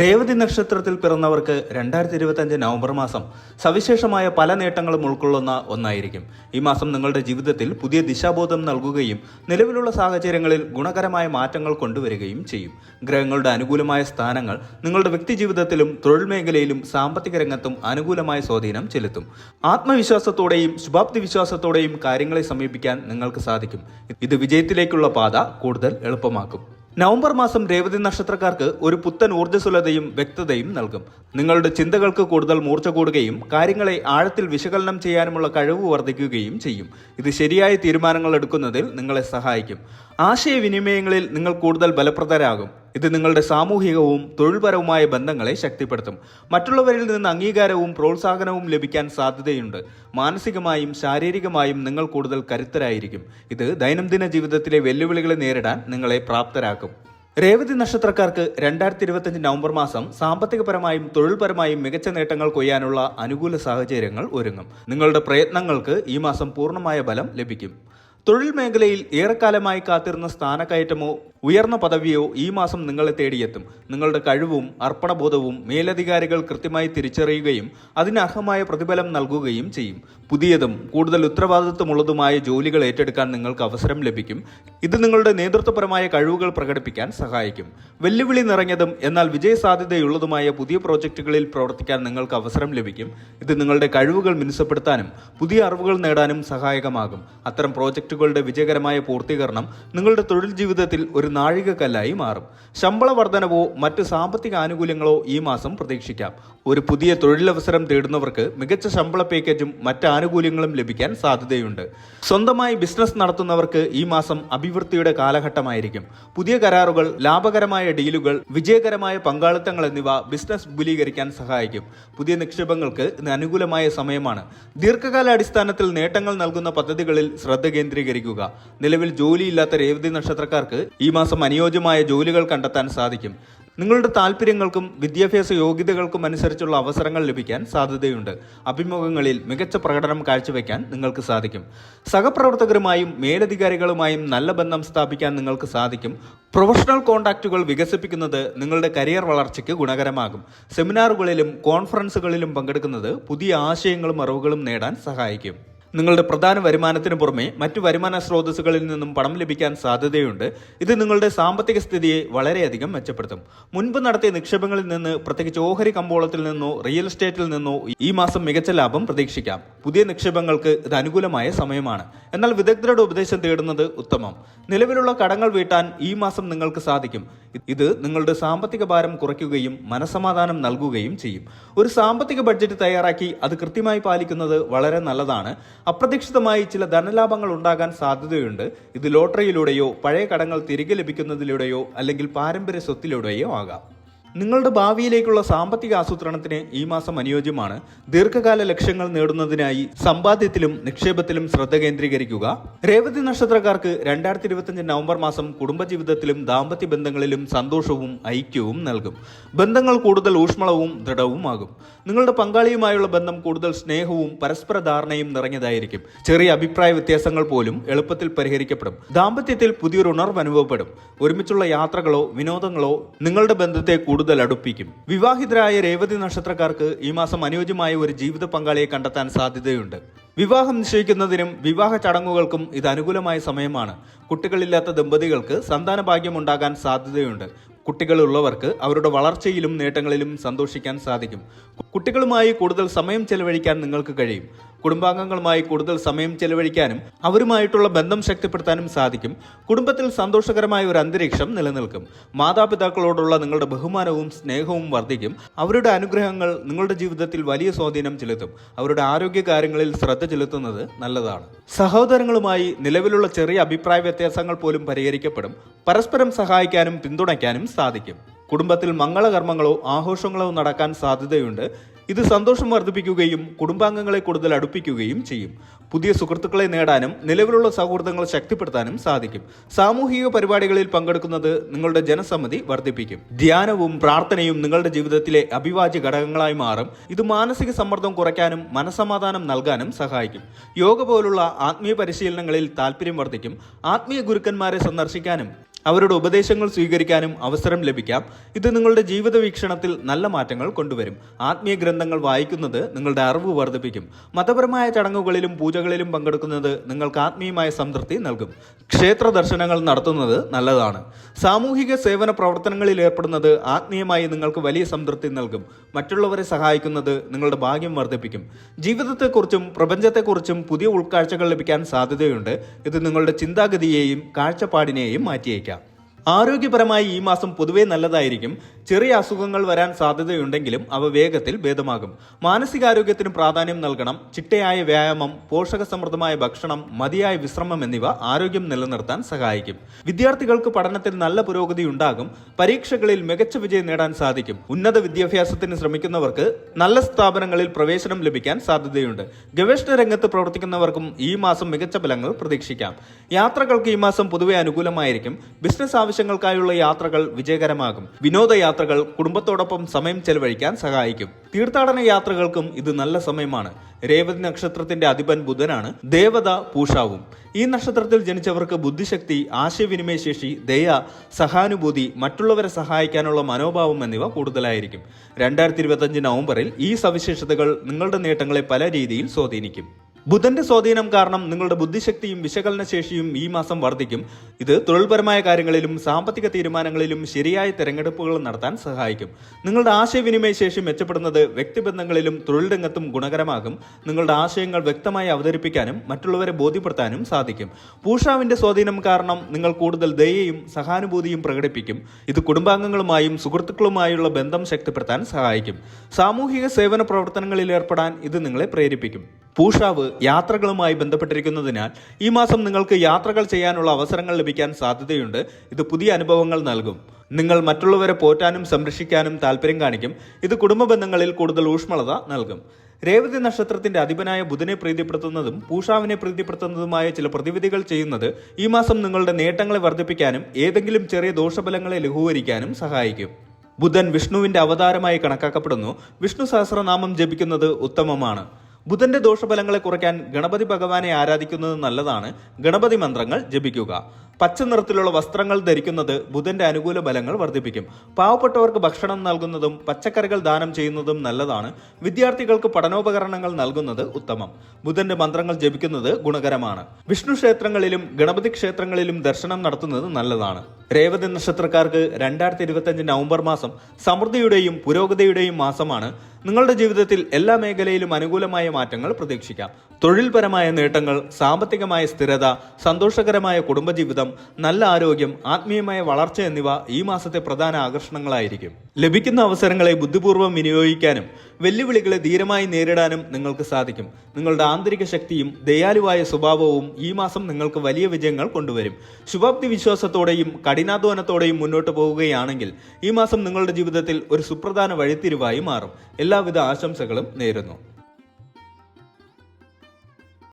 രേവതി നക്ഷത്രത്തിൽ പിറന്നവർക്ക് രണ്ടായിരത്തി ഇരുപത്തഞ്ച് നവംബർ മാസം സവിശേഷമായ പല നേട്ടങ്ങളും ഉൾക്കൊള്ളുന്ന ഒന്നായിരിക്കും. ഈ മാസം നിങ്ങളുടെ ജീവിതത്തിൽ പുതിയ ദിശാബോധം നൽകുകയും നിലവിലുള്ള സാഹചര്യങ്ങളിൽ ഗുണകരമായ മാറ്റങ്ങൾ കൊണ്ടുവരികയും ചെയ്യും. ഗ്രഹങ്ങളുടെ അനുകൂലമായ സ്ഥാനങ്ങൾ നിങ്ങളുടെ വ്യക്തി ജീവിതത്തിലും തൊഴിൽ മേഖലയിലും സാമ്പത്തിക രംഗത്തും അനുകൂലമായ സ്വാധീനം ചെലുത്തും. ആത്മവിശ്വാസത്തോടെയും ശുഭാപ്തി വിശ്വാസത്തോടെയും കാര്യങ്ങളെ സമീപിക്കാൻ നിങ്ങൾക്ക് സാധിക്കും. ഇത് വിജയത്തിലേക്കുള്ള പാത കൂടുതൽ എളുപ്പമാക്കും. നവംബർ മാസം രേവതി നക്ഷത്രക്കാർക്ക് ഒരു പുത്തൻ ഊർജസ്വലതയും വ്യക്തതയും നൽകും. നിങ്ങളുടെ ചിന്തകൾക്ക് കൂടുതൽ മൂർച്ച കൂടുകയും കാര്യങ്ങളെ ആഴത്തിൽ വിശകലനം ചെയ്യാനുമുള്ള കഴിവ് വർദ്ധിക്കുകയും ചെയ്യും. ഇത് ശരിയായ തീരുമാനങ്ങൾ എടുക്കുന്നതിൽ നിങ്ങളെ സഹായിക്കും. ആശയവിനിമയങ്ങളിൽ നിങ്ങൾ കൂടുതൽ ബലപ്രദരാകും ഇത് നിങ്ങളുടെ സാമൂഹികവും തൊഴിൽപരവുമായ ബന്ധങ്ങളെ ശക്തിപ്പെടുത്തും. മറ്റുള്ളവരിൽ നിന്ന് അംഗീകാരവും പ്രോത്സാഹനവും ലഭിക്കാൻ സാധ്യതയുണ്ട്. മാനസികമായും ശാരീരികമായും നിങ്ങൾ കൂടുതൽ കരുത്തരായിരിക്കും. ഇത് ദൈനംദിന ജീവിതത്തിലെ വെല്ലുവിളികളെ നേരിടാൻ നിങ്ങളെ പ്രാപ്തരാക്കും. രേവതി നക്ഷത്രക്കാർക്ക് രണ്ടായിരത്തി ഇരുപത്തിയഞ്ച് നവംബർ മാസം സാമ്പത്തികപരമായും തൊഴിൽപരമായും മികച്ച നേട്ടങ്ങൾ കൊയ്യാനുള്ള അനുകൂല സാഹചര്യങ്ങൾ ഒരുങ്ങും. നിങ്ങളുടെ പ്രയത്നങ്ങൾക്ക് ഈ മാസം പൂർണമായ ബലം ലഭിക്കും. തൊഴിൽ മേഖലയിൽ ഏറെക്കാലമായി കാത്തിരുന്ന സ്ഥാനക്കയറ്റമോ ഉയർന്ന പദവിയോ ഈ മാസം നിങ്ങളെ തേടിയെത്തും. നിങ്ങളുടെ കഴിവും അർപ്പണബോധവും മേലധികാരികൾ കൃത്യമായി തിരിച്ചറിയുകയും അതിനർഹമായ പ്രതിഫലം നൽകുകയും ചെയ്യും. പുതിയതും കൂടുതൽ ഉത്തരവാദിത്വമുള്ളതുമായ ജോലികൾ ഏറ്റെടുക്കാൻ നിങ്ങൾക്ക് അവസരം ലഭിക്കും. ഇത് നിങ്ങളുടെ നേതൃത്വപരമായ കഴിവുകൾ പ്രകടിപ്പിക്കാൻ സഹായിക്കും. വെല്ലുവിളി നിറഞ്ഞതും എന്നാൽ വിജയസാധ്യതയുള്ളതുമായ പുതിയ പ്രോജക്റ്റുകളിൽ പ്രവർത്തിക്കാൻ നിങ്ങൾക്ക് അവസരം ലഭിക്കും. ഇത് നിങ്ങളുടെ കഴിവുകൾ മിനുസപ്പെടുത്താനും പുതിയ അറിവുകൾ നേടാനും സഹായകമാകും. അത്തരം പ്രോജക്റ്റുകളുടെ വിജയകരമായ പൂർത്തീകരണം നിങ്ങളുടെ തൊഴിൽ ജീവിതത്തിൽ ഒരു നാഴികക്കല്ലായി മാറും. ശമ്പള വർധനവോ മറ്റ് സാമ്പത്തിക ആനുകൂല്യങ്ങളോ ഈ മാസം പ്രതീക്ഷിക്കാം. ഒരു പുതിയ തൊഴിലവസരം തേടുന്നവർക്ക് മികച്ച ശമ്പള പാക്കേജും മറ്റ് ആനുകൂല്യങ്ങളും ലഭിക്കാൻ സാധ്യതയുണ്ട്. സ്വന്തമായി ബിസിനസ് നടത്തുന്നവർക്ക് ഈ മാസം അഭിവൃദ്ധിയുടെ കാലഘട്ടമായിരിക്കും. പുതിയ കരാറുകൾ ലാഭകരമായ ഡീലുകൾ വിജയകരമായ പങ്കാളിത്തങ്ങൾ എന്നിവ ബിസിനസ് വിപുലീകരിക്കാൻ സഹായിക്കും. പുതിയ നിക്ഷേപങ്ങൾക്ക് ഇത് അനുകൂലമായ സമയമാണ്. ദീർഘകാല അടിസ്ഥാനത്തിൽ നേട്ടങ്ങൾ നൽകുന്ന പദ്ധതികളിൽ ശ്രദ്ധ കേന്ദ്രീകരിക്കുക നിലവിൽ ജോലിയില്ലാത്ത രേവതി നക്ഷത്രക്കാർക്ക് ഈ മാസം അനുയോജ്യമായ ജോലികൾ കണ്ടെത്താൻ സാധിക്കും. നിങ്ങളുടെ താല്പര്യങ്ങൾക്കും വിദ്യാഭ്യാസ യോഗ്യതകൾക്കും അനുസരിച്ചുള്ള അവസരങ്ങൾ ലഭിക്കാൻ സാധ്യതയുണ്ട്. അഭിമുഖങ്ങളിൽ മികച്ച പ്രകടനം കാഴ്ചവെക്കാൻ നിങ്ങൾക്ക് സാധിക്കും. സഹപ്രവർത്തകരുമായും മേലധികാരികളുമായും നല്ല ബന്ധം സ്ഥാപിക്കാൻ നിങ്ങൾക്ക് സാധിക്കും. പ്രൊഫഷണൽ കോൺടാക്റ്റുകൾ വികസിപ്പിക്കുന്നത് നിങ്ങളുടെ കരിയർ വളർച്ചയ്ക്ക് ഗുണകരമാകും. സെമിനാറുകളിലും കോൺഫറൻസുകളിലും പങ്കെടുക്കുന്നത് പുതിയ ആശയങ്ങളും അറിവുകളും നേടാൻ സഹായിക്കും. നിങ്ങളുടെ പ്രധാന വരുമാനത്തിന് പുറമെ മറ്റു വരുമാന സ്രോതസ്സുകളിൽ നിന്നും പണം ലഭിക്കാൻ സാധ്യതയുണ്ട്. ഇത് നിങ്ങളുടെ സാമ്പത്തിക സ്ഥിതിയെ വളരെയധികം മെച്ചപ്പെടുത്തും. മുൻപ് നടത്തിയ നിക്ഷേപങ്ങളിൽ നിന്ന് പ്രത്യേകിച്ച് ഓഹരി കമ്പോളത്തിൽ നിന്നോ റിയൽ എസ്റ്റേറ്റിൽ നിന്നോ ഈ മാസം മികച്ച ലാഭം പ്രതീക്ഷിക്കാം. പുതിയ നിക്ഷേപങ്ങൾക്ക് ഇത് അനുകൂലമായ സമയമാണ്. എന്നാൽ വിദഗ്ധരുടെ ഉപദേശം തേടുന്നത് ഉത്തമം. നിലവിലുള്ള കടങ്ങൾ വീട്ടാൻ ഈ മാസം നിങ്ങൾക്ക് സാധിക്കും. ഇത് നിങ്ങളുടെ സാമ്പത്തിക ഭാരം കുറയ്ക്കുകയും മനസമാധാനം നൽകുകയും ചെയ്യും. ഒരു സാമ്പത്തിക ബഡ്ജറ്റ് തയ്യാറാക്കി അത് കൃത്യമായി പാലിക്കുന്നത് വളരെ നല്ലതാണ്. അപ്രതീക്ഷിതമായി ചില ധനലാഭങ്ങൾ ഉണ്ടാകാൻ സാധ്യതയുണ്ട്. ഇത് ലോട്ടറിയിലൂടെയോ പഴയ കടങ്ങൾ തിരികെ ലഭിക്കുന്നതിലൂടെയോ അല്ലെങ്കിൽ പാരമ്പര്യ സ്വത്തിലൂടെയോ ആകാം. നിങ്ങളുടെ ഭാവിയിലേക്കുള്ള സാമ്പത്തിക ആസൂത്രണത്തിന് ഈ മാസം അനുയോജ്യമാണ്. ദീർഘകാല ലക്ഷ്യങ്ങൾ നേടുന്നതിനായി സമ്പാദ്യത്തിലും നിക്ഷേപത്തിലും ശ്രദ്ധ കേന്ദ്രീകരിക്കുക. രേവതി നക്ഷത്രക്കാർക്ക് രണ്ടായിരത്തി ഇരുപത്തിയഞ്ച് നവംബർ മാസം കുടുംബജീവിതത്തിലും ദാമ്പത്യ ബന്ധങ്ങളിലും സന്തോഷവും ഐക്യവും നൽകും. ബന്ധങ്ങൾ കൂടുതൽ ഊഷ്മളവും ദൃഢവുമാകും. നിങ്ങളുടെ പങ്കാളിയുമായുള്ള ബന്ധം കൂടുതൽ സ്നേഹവും പരസ്പര ധാരണയും നിറഞ്ഞതായിരിക്കും. ചെറിയ അഭിപ്രായ വ്യത്യാസങ്ങൾ പോലും എളുപ്പത്തിൽ പരിഹരിക്കപ്പെടും. ദാമ്പത്യത്തിൽ പുതിയൊരു ഉണർവ് അനുഭവപ്പെടും. ഒരുമിച്ചുള്ള യാത്രകളോ വിനോദങ്ങളോ നിങ്ങളുടെ ബന്ധത്തെ കൂടുതൽ അടുപ്പിക്കും. വിവാഹിതരായ രേവതി നക്ഷത്രക്കാർക്ക് ഈ മാസം അനുയോജ്യമായ ഒരു ജീവിത പങ്കാളിയെ കണ്ടെത്താൻ സാധ്യതയുണ്ട്. വിവാഹം നിശ്ചയിക്കുന്നതിനും വിവാഹ ചടങ്ങുകൾക്കും ഇത് അനുകൂലമായ സമയമാണ്. കുട്ടികളില്ലാത്ത ദമ്പതികൾക്ക് സന്താന ഭാഗ്യം ഉണ്ടാകാൻ സാധ്യതയുണ്ട്. കുട്ടികളുള്ളവർക്ക് അവരുടെ വളർച്ചയിലും നേട്ടങ്ങളിലും സന്തോഷിക്കാൻ സാധിക്കും. കുട്ടികളുമായി കൂടുതൽ സമയം ചെലവഴിക്കാൻ നിങ്ങൾക്ക് കഴിയും. കുടുംബാംഗങ്ങളുമായി കൂടുതൽ സമയം ചെലവഴിക്കാനും അവരുമായിട്ടുള്ള ബന്ധം ശക്തിപ്പെടുത്താനും സാധിക്കും. കുടുംബത്തിൽ സന്തോഷകരമായ ഒരു അന്തരീക്ഷം നിലനിൽക്കും. മാതാപിതാക്കളോടുള്ള നിങ്ങളുടെ ബഹുമാനവും സ്നേഹവും വർദ്ധിക്കും. അവരുടെ അനുഗ്രഹങ്ങൾ നിങ്ങളുടെ ജീവിതത്തിൽ വലിയ സ്വാധീനം ചെലുത്തും. അവരുടെ ആരോഗ്യ കാര്യങ്ങളിൽ ശ്രദ്ധ ചെലുത്തുന്നത് നല്ലതാണ്. സഹോദരങ്ങളുമായി നിലവിലുള്ള ചെറിയ അഭിപ്രായ വ്യത്യാസങ്ങൾ പോലും പരിഹരിക്കപ്പെടും. പരസ്പരം സഹായിക്കാനും പിന്തുണയ്ക്കാനും സാധിക്കും. കുടുംബത്തിൽ മംഗളകർമ്മങ്ങളോ ആഘോഷങ്ങളോ നടക്കാൻ സാധ്യതയുണ്ട്. ഇത് സന്തോഷം വർദ്ധിപ്പിക്കുകയും കുടുംബാംഗങ്ങളെ കൂടുതൽ അടുപ്പിക്കുകയും ചെയ്യും. പുതിയ സുഹൃത്തുക്കളെ നേടാനും നിലവിലുള്ള സൗഹൃദങ്ങൾ ശക്തിപ്പെടുത്താനും സാധിക്കും. സാമൂഹിക പരിപാടികളിൽ പങ്കെടുക്കുന്നത് നിങ്ങളുടെ ജനസമ്മതി വർദ്ധിപ്പിക്കും. ധ്യാനവും പ്രാർത്ഥനയും നിങ്ങളുടെ ജീവിതത്തിലെ അഭിവാജ്യ ഘടകങ്ങളായി മാറും. ഇത് മാനസിക സമ്മർദ്ദം കുറയ്ക്കാനും മനസമാധാനം നൽകാനും സഹായിക്കും. യോഗ പോലുള്ള ആത്മീയ പരിശീലനങ്ങളിൽ താല്പര്യം വർദ്ധിക്കും. ആത്മീയ ഗുരുക്കന്മാരെ സന്ദർശിക്കാനും അവരുടെ ഉപദേശങ്ങൾ സ്വീകരിക്കാനും അവസരം ലഭിക്കാം. ഇത് നിങ്ങളുടെ ജീവിത വീക്ഷണത്തിൽ നല്ല മാറ്റങ്ങൾ കൊണ്ടുവരും. ആത്മീയ ഗ്രന്ഥങ്ങൾ വായിക്കുന്നത് നിങ്ങളുടെ അറിവ് വർദ്ധിപ്പിക്കും. മതപരമായ ചടങ്ങുകളിലും പൂജകളിലും പങ്കെടുക്കുന്നത് നിങ്ങൾക്ക് ആത്മീയമായ സംതൃപ്തി നൽകും. ക്ഷേത്ര ദർശനങ്ങൾ നടത്തുന്നത് നല്ലതാണ്. സാമൂഹിക സേവന പ്രവർത്തനങ്ങളിൽ ഏർപ്പെടുന്നത് ആത്മീയമായി നിങ്ങൾക്ക് വലിയ സംതൃപ്തി നൽകും. മറ്റുള്ളവരെ സഹായിക്കുന്നത് നിങ്ങളുടെ ഭാഗ്യം വർദ്ധിപ്പിക്കും. ജീവിതത്തെക്കുറിച്ചും പ്രപഞ്ചത്തെക്കുറിച്ചും പുതിയ ഉൾക്കാഴ്ചകൾ ലഭിക്കാൻ സാധ്യതയുണ്ട്. ഇത് നിങ്ങളുടെ ചിന്താഗതിയെയും കാഴ്ചപ്പാടിനെയും മാറ്റിയേക്കാം. ആരോഗ്യപരമായി ഈ മാസം പൊതുവെ നല്ലതായിരിക്കും. ചെറിയ അസുഖങ്ങൾ വരാൻ സാധ്യതയുണ്ടെങ്കിലും അവ വേഗത്തിൽ ഭേദമാകും. മാനസികാരോഗ്യത്തിന് പ്രാധാന്യം നൽകണം. ചിട്ടയായ വ്യായാമം പോഷകസമൃദ്ധമായ ഭക്ഷണം മതിയായ വിശ്രമം എന്നിവ ആരോഗ്യം നിലനിർത്താൻ സഹായിക്കും. വിദ്യാർത്ഥികൾക്ക് പഠനത്തിൽ നല്ല പുരോഗതി ഉണ്ടാകും. പരീക്ഷകളിൽ മികച്ച വിജയം നേടാൻ സാധിക്കും. ഉന്നത വിദ്യാഭ്യാസത്തിന് ശ്രമിക്കുന്നവർക്ക് നല്ല സ്ഥാപനങ്ങളിൽ പ്രവേശനം ലഭിക്കാൻ സാധ്യതയുണ്ട്. ഗവേഷണ രംഗത്ത് പ്രവർത്തിക്കുന്നവർക്കും ഈ മാസം മികച്ച ഫലങ്ങൾ പ്രതീക്ഷിക്കാം. യാത്രകൾക്ക് ഈ മാസം പൊതുവെ അനുകൂലമായിരിക്കും. ബിസിനസ് ആവശ്യങ്ങൾക്കായുള്ള യാത്രകൾ വിജയകരമാകും. വിനോദയാത്രകൾ കുടുംബത്തോടൊപ്പം സമയം ചെലവഴിക്കാൻ സഹായിക്കും. തീർത്ഥാടന യാത്രകൾക്കും ഇത് നല്ല സമയമാണ്. രേവതി നക്ഷത്രത്തിന്റെ അധിപൻ ബുധനാണ്. ദേവത പൂഷാവും. ഈ നക്ഷത്രത്തിൽ ജനിച്ചവർക്ക് ബുദ്ധിശക്തി ആശയവിനിമയ ശേഷി ദയ സഹാനുഭൂതി മറ്റുള്ളവരെ സഹായിക്കാനുള്ള മനോഭാവം എന്നിവ കൂടുതലായിരിക്കും. രണ്ടായിരത്തി ഇരുപത്തഞ്ച് നവംബറിൽ ഈ സവിശേഷതകൾ നിങ്ങളുടെ നേട്ടങ്ങളെ പല രീതിയിൽ സ്വാധീനിക്കും. ബുധന്റെ സ്വാധീനം കാരണം നിങ്ങളുടെ ബുദ്ധിശക്തിയും വിശകലന ശേഷിയും ഈ മാസം വർദ്ധിക്കും. ഇത് തൊഴിൽപരമായ കാര്യങ്ങളിലും സാമ്പത്തിക തീരുമാനങ്ങളിലും ശരിയായ തിരഞ്ഞെടുപ്പുകൾ നടത്താൻ സഹായിക്കും. നിങ്ങളുടെ ആശയവിനിമയ ശേഷി മെച്ചപ്പെടുന്നത് വ്യക്തിബന്ധങ്ങളിലും തൊഴിൽ രംഗത്തും ഗുണകരമാകും. നിങ്ങളുടെ ആശയങ്ങൾ വ്യക്തമായി അവതരിപ്പിക്കാനും മറ്റുള്ളവരെ ബോധ്യപ്പെടുത്താനും സാധിക്കും. പൂഷാവിന്റെ സ്വാധീനം കാരണം നിങ്ങൾ കൂടുതൽ ദയയും സഹാനുഭൂതിയും പ്രകടിപ്പിക്കും. ഇത് കുടുംബാംഗങ്ങളുമായും സുഹൃത്തുക്കളുമായുള്ള ബന്ധം ശക്തിപ്പെടുത്താൻ സഹായിക്കും. സാമൂഹിക സേവന പ്രവർത്തനങ്ങളിൽ ഏർപ്പെടാൻ ഇത് നിങ്ങളെ പ്രേരിപ്പിക്കും. പൂഷാവ് യാത്രകളുമായി ബന്ധപ്പെട്ടിരിക്കുന്നതിനാൽ ഈ മാസം നിങ്ങൾക്ക് യാത്രകൾ ചെയ്യാനുള്ള അവസരങ്ങൾ ലഭിക്കാൻ സാധ്യതയുണ്ട്. ഇത് പുതിയ അനുഭവങ്ങൾ നൽകും. നിങ്ങൾ മറ്റുള്ളവരെ പോറ്റാനും സംരക്ഷിക്കാനും താല്പര്യം കാണിക്കും. ഇത് കുടുംബ ബന്ധങ്ങളിൽ കൂടുതൽ ഊഷ്മളത നൽകും. രേവതി നക്ഷത്രത്തിന്റെ അധിപനായ ബുധനെ പ്രീതിപ്പെടുത്തുന്നതും പൂഷാവിനെ പ്രീതിപ്പെടുത്തുന്നതുമായ ചില പ്രതിവിധികൾ ചെയ്യുന്നത് ഈ മാസം നിങ്ങളുടെ നേട്ടങ്ങളെ വർദ്ധിപ്പിക്കാനും ഏതെങ്കിലും ചെറിയ ദോഷഫലങ്ങളെ ലഘൂകരിക്കാനും സഹായിക്കും. ബുധൻ വിഷ്ണുവിന്റെ അവതാരമായി കണക്കാക്കപ്പെടുന്നു. വിഷ്ണു സഹസ്രനാമം ജപിക്കുന്നത് ഉത്തമമാണ്. ബുധന്റെ ദോഷഫലങ്ങളെ കുറയ്ക്കാൻ ഗണപതി ഭഗവാനെ ആരാധിക്കുന്നത് നല്ലതാണ്. ഗണപതി മന്ത്രങ്ങൾ ജപിക്കുക. പച്ച നിറത്തിലുള്ള വസ്ത്രങ്ങൾ ധരിക്കുന്നത് ബുധന്റെ അനുകൂല ബലങ്ങൾ വർദ്ധിപ്പിക്കും. പാവപ്പെട്ടവർക്ക് ഭക്ഷണം നൽകുന്നതും പച്ചക്കറികൾ ദാനം ചെയ്യുന്നതും നല്ലതാണ്. വിദ്യാർത്ഥികൾക്ക് പഠനോപകരണങ്ങൾ നൽകുന്നത് ഉത്തമം. ബുധന്റെ മന്ത്രങ്ങൾ ജപിക്കുന്നത് ഗുണകരമാണ്. വിഷ്ണു ക്ഷേത്രങ്ങളിലും ഗണപതി ക്ഷേത്രങ്ങളിലും ദർശനം നടത്തുന്നത് നല്ലതാണ്. രേവതി നക്ഷത്രക്കാർക്ക് രണ്ടായിരത്തി ഇരുപത്തി നവംബർ മാസം സമൃദ്ധിയുടെയും പുരോഗതിയുടെയും മാസമാണ്. നിങ്ങളുടെ ജീവിതത്തിൽ എല്ലാ മേഖലയിലും അനുകൂലമായ മാറ്റങ്ങൾ പ്രതീക്ഷിക്കാം. തൊഴിൽപരമായ നേട്ടങ്ങൾ സാമ്പത്തികമായ സ്ഥിരത സന്തോഷകരമായ കുടുംബജീവിതം നല്ല ആരോഗ്യം ആത്മീയമായ വളർച്ച എന്നിവ ഈ മാസത്തെ പ്രധാന ആകർഷണങ്ങളായിരിക്കും. ലഭിക്കുന്ന അവസരങ്ങളെ ബുദ്ധിപൂർവം വിനിയോഗിക്കാനും വെല്ലുവിളികളെ ധീരമായി നേരിടാനും നിങ്ങൾക്ക് സാധിക്കും. നിങ്ങളുടെ ആന്തരിക ശക്തിയും ദയാലുവായ സ്വഭാവവും ഈ മാസം നിങ്ങൾക്ക് വലിയ വിജയങ്ങൾ കൊണ്ടുവരും. ശുഭാപ്തി വിശ്വാസത്തോടെയും കഠിനാധ്വാനത്തോടെയും മുന്നോട്ട് പോവുകയാണെങ്കിൽ ഈ മാസം നിങ്ങളുടെ ജീവിതത്തിൽ ഒരു സുപ്രധാന വഴിത്തിരിവായി മാറും. എല്ലാവിധ ആശംസകളും നേരുന്നു.